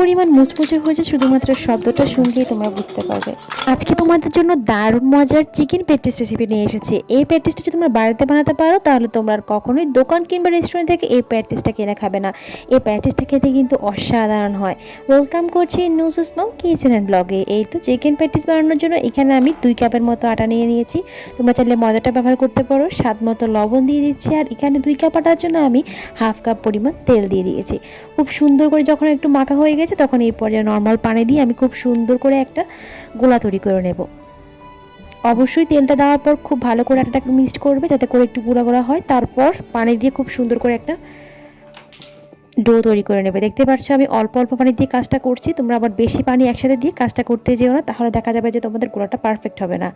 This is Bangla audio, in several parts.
পরিমাণ মুচমুচে হয়েছে, শুধুমাত্র শব্দটা শুনলেই তোমরা বুঝতে পারবে। আজকে তোমাদের জন্য দারুণ মজার চিকেন প্যাটিস রেসিপি নিয়ে এসেছি। এই প্যাটিসটা যদি তোমরা বাড়িতে বানাতে পারো, তাহলে তোমরা আর কখনোই দোকান কিংবা রেস্টুরেন্ট থেকে এই প্যাটিসটা কিনে খাবে না। এই প্যাটিসটা খেতে কিন্তু অসাধারণ হয়। ওয়েলকাম করছি নুসুস মম কিচেন অ্যান্ড ব্লগে এই তো চিকেন প্যাটিস বানানোর জন্য এখানে আমি দুই কাপের মতো আটা নিয়ে নিয়েছি। তোমরা চাইলে ময়দাটা ব্যবহার করতে পারো, স্বাদ মতো লবণ দিয়ে দিচ্ছি, আর এখানে দুই কাপ আটার জন্য আমি হাফ কাপ পরিমাণ তেল দিয়ে দিয়েছি। খুব সুন্দর করে যখন একটু মাখা হয়ে গেছে তখন এই পর্যায়ে নর্মাল পানি দিয়ে আমি খুব সুন্দর করে একটা গোলা তৈরি করে নেব। অবশ্যই তেলটা দেওয়ার পর খুব ভালো করে আটাটা মিক্সড করবে, যাতে করে একটু গুঁড়া গুঁড়া হয়। তারপর পানি দিয়ে খুব সুন্দর করে একটা ডো তৈরি করে নেবে। দেখতে পাচ্ছ আমি অল্প অল্প পানি দিয়ে কাজটা করছি। তোমরা আবার বেশি পানি একসাথে দিয়ে কাজটা করতে যেও না, তাহলে দেখা যাবে যে তোমাদের গোলাটা পারফেক্ট হবে না।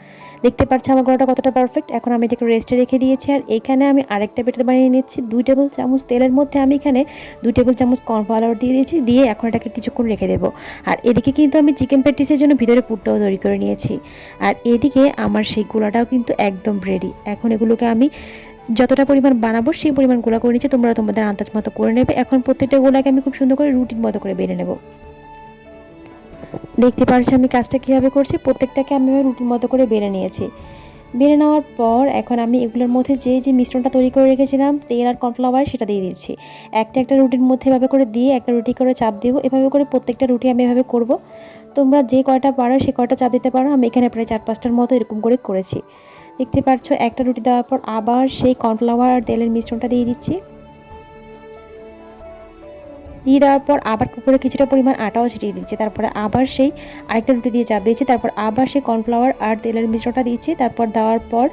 দেখতে পাচ্ছ আমার গোলাটা কতটা পারফেক্ট এখন আমি এটাকে রেস্টে রেখে দিয়েছি আর এখানে আমি আরেকটা পেটে বানিয়ে নিচ্ছি। দুই টেবিল চামচ তেলের মধ্যে আমি এখানে দুই টেবিল চামচ কর্নফ্লাওয়ার দিয়ে দিয়েছি, দিয়ে এখন এটাকে কিছুক্ষণ রেখে দেবো। আর এদিকে কিন্তু আমি চিকেন প্যাটিসের জন্য ভিতরে পুরটাও তৈরি করে নিয়েছি। আর এদিকে আমার সেই গোলাটাও কিন্তু একদম রেডি এখন এগুলোকে আমি যতটা পরিমাণ বানাবো, সেই পরিমাণ গোলা করে নিচ্ছি। তোমরা তোমাদের আন্দাজ মতো করে নেবে। এখন প্রত্যেকটা গোলাকে আমি খুব সুন্দর করে রুটিন মতো করে বেড়ে নেব। দেখতে পারছি আমি কাজটা কীভাবে করছি? প্রত্যেকটাকে আমি রুটিন মতো করে বেড়ে নিয়েছি। বেড়ে নেওয়ার পর এখন আমি এগুলোর মধ্যে যে যে মিশ্রণটা তৈরি করে রেখেছিলাম, তেল আর কর্নফ্লাওয়ার, সেটা দিয়ে দিচ্ছি। একটা একটা রুটির মধ্যে এভাবে করে দিয়ে একটা রুটি করে চাপ দেবো। এভাবে করে প্রত্যেকটা রুটি আমি এভাবে করব। তোমরা যে কয়টা পারো, সে কয়টা চাপ দিতে পারো। আমি এখানে প্রায় চার, পাঁচটার মতো এরকম করে করেছি। দেখতে পাচ্ছ একটা রুটি দেওয়ার পর আবার সেই কর্নফ্লাওয়ার আর তেলের মিশ্রণটা দিয়ে দিচ্ছি। দিয়ে দেওয়ার পর আবার উপরে কিছুটা পরিমাণ আটাও ছিটিয়ে দিচ্ছে। তারপরে আবার সেই আরেকটা রুটি দিয়ে চাপ দিয়েছি। তারপর আবার সেই কর্নফ্লাওয়ার আর তেলের মিশ্রণটা দিচ্ছি তারপর দেওয়ার পর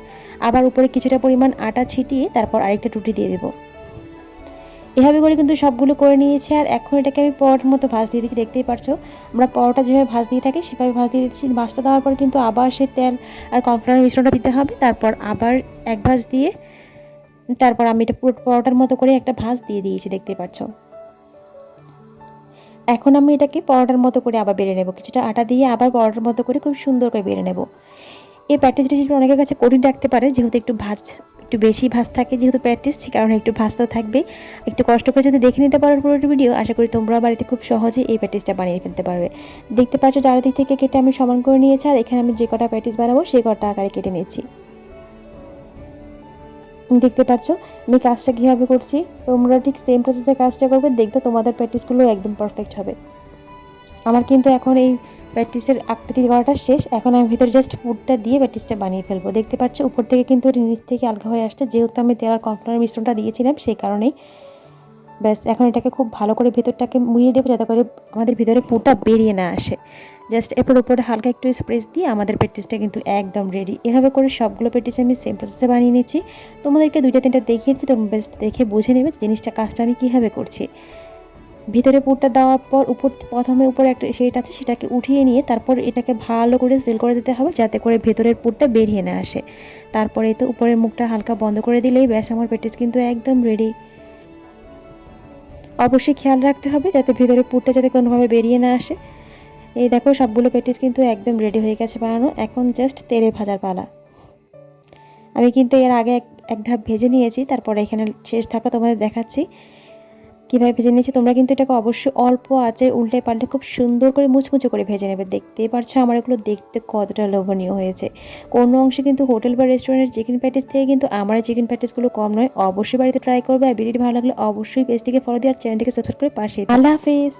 আবার উপরে কিছুটা পরিমাণ আটা ছিটিয়ে তারপর আরেকটা রুটি দিয়ে দেবো। এভাবে করে কিন্তু সবগুলো করে নিয়েছি, আর এখন এটাকে আমি পরোটার মতো ভাজ দিয়ে দিচ্ছি, দেখতেই পারছ? আমরা পরোটা যেভাবে ভাজ দিয়ে থাকি, সেভাবে ভাজ দিয়ে দিচ্ছি। ভাজটা দেওয়ার পর কিন্তু আবার সেই তেল আর কর্নফ্লাওয়ার মিশ্রণটা দিতে হবে, তারপর আবার এক ভাজ দিয়ে, তারপর আমি এটা পুরো পরোটার মতো করে একটা ভাজ দিয়ে দিয়েছি দেখতেই পাচ্ছ এখন আমি এটাকে পরোটার মতো করে আবার বেড়ে নেব, কিছুটা আটা দিয়ে আবার পরোটার মতো করে খুব সুন্দর করে বেড়ে নেব। এই প্যাটিস রেসিপি অনেকের কাছে কঠিন রাখতে পারে, যেহেতু একটু ভাজ একটু বেশি ভাজ থাকে যেহেতু প্যাটিস সে কারণে একটু ভাজ তো থাকবে। একটু কষ্ট করে যদি দেখে নিতে পারো পুরোটি ভিডিও আশা করি তোমরা বাড়িতে খুব সহজে এই প্যাটিসটা বানিয়ে ফেলতে পারবে। দেখতে পাচ্ছ চারিদিক থেকে কেটে আমি সমান করে নিয়েছি, আর এখানে আমি যে কটা প্যাটিস বানাবো সেই কটা আকারে কেটে নিয়েছি। দেখতে পাচ্ছ, আমি কাজটা কীভাবে করছি? তোমরা ঠিক সেম প্রসেসে কাজটা করবে, দেখবে তোমাদের প্র্যাকটিসগুলো একদম পারফেক্ট হবে। আমার কিন্তু এখন এই প্র্যাকটিসের আকৃতি করাটা শেষ। এখন আমি ভিতরে জাস্ট ফুডটা দিয়ে প্র্যাকটিসটা বানিয়ে ফেলব। দেখতে পাচ্ছ, উপর থেকে কিন্তু নিচ থেকে আলগা হয়ে আসছে। যেহেতু আমি আর কর্নফ্লাওয়ার মিশ্রণটা দিয়েছিলাম, সেই কারণেই। ব্যাস, এখন এটাকে খুব ভালো করে ভেতরটাকে মুড়িয়ে দেবো, যাতে করে আমাদের ভিতরে পুরটা বেরিয়ে না আসে। জাস্ট এরপর উপরে হালকা একটু স্প্রেস দিয়ে আমাদের পেটিসটা কিন্তু একদম রেডি এভাবে করে সবগুলো পেটিস আমি সেম প্রসেসে বানিয়ে নিয়েছি তোমাদেরকে দুইটা, তিনটা দেখিয়েছি, তোমরা বেস্ট দেখে বুঝে নেবে জিনিসটা, কাজটা আমি কীভাবে করছি। ভিতরে পুরটা দেওয়ার পর উপর প্রথমে উপরে একটা সেইটা আছে, সেটাকে উঠিয়ে নিয়ে তারপর এটাকে ভালো করে সেল করে দিতে হবে, যাতে করে ভেতরের পুরটা বেরিয়ে না আসে। তারপরে তো উপরের মুখটা হালকা বন্ধ করে দিলেই ব্যাস, আমার পেটিস কিন্তু একদম রেডি অবশ্যই খেয়াল রাখতে হবে যাতে ভেতরের পুরটা যাতে কোনোভাবে বেরিয়ে না আসে। এই দেখো, সবগুলো পেটিস কিন্তু একদম রেডি হয়ে গেছে বানানো। এখন জাস্ট তেলে ভাজার পালা। আমি কিন্তু এর আগে এক ধাপ ভেজে নিয়েছি, তারপরে এখানে শেষ ধাপটা তোমাদের দেখাচ্ছি। কীভাবে ভেজে নিয়েছি, তোমরা কিন্তু এটাকে অবশ্যই অল্প আছে উল্টে পাল্টে খুব সুন্দর করে মুচমুচে করে ভেজে নেবে। দেখতেই পারছ আমার এগুলো দেখতে কতটা লোভনীয় হয়েছে। কোনো অংশে কিন্তু হোটেল বা রেস্টুরেন্টের চিকেন প্যাটিস থেকে কিন্তু আমার চিকেন প্যাটিসগুলো কম নয়। অবশ্যই বাড়িতে ট্রাই করবে। আর ভিডিওটি ভালো লাগলে অবশ্যই পেজটিকে ফলো দিয়ে আর চ্যানেলটিকে সাবস্ক্রাইব করে পাশে আল্লাহ হাফিজ।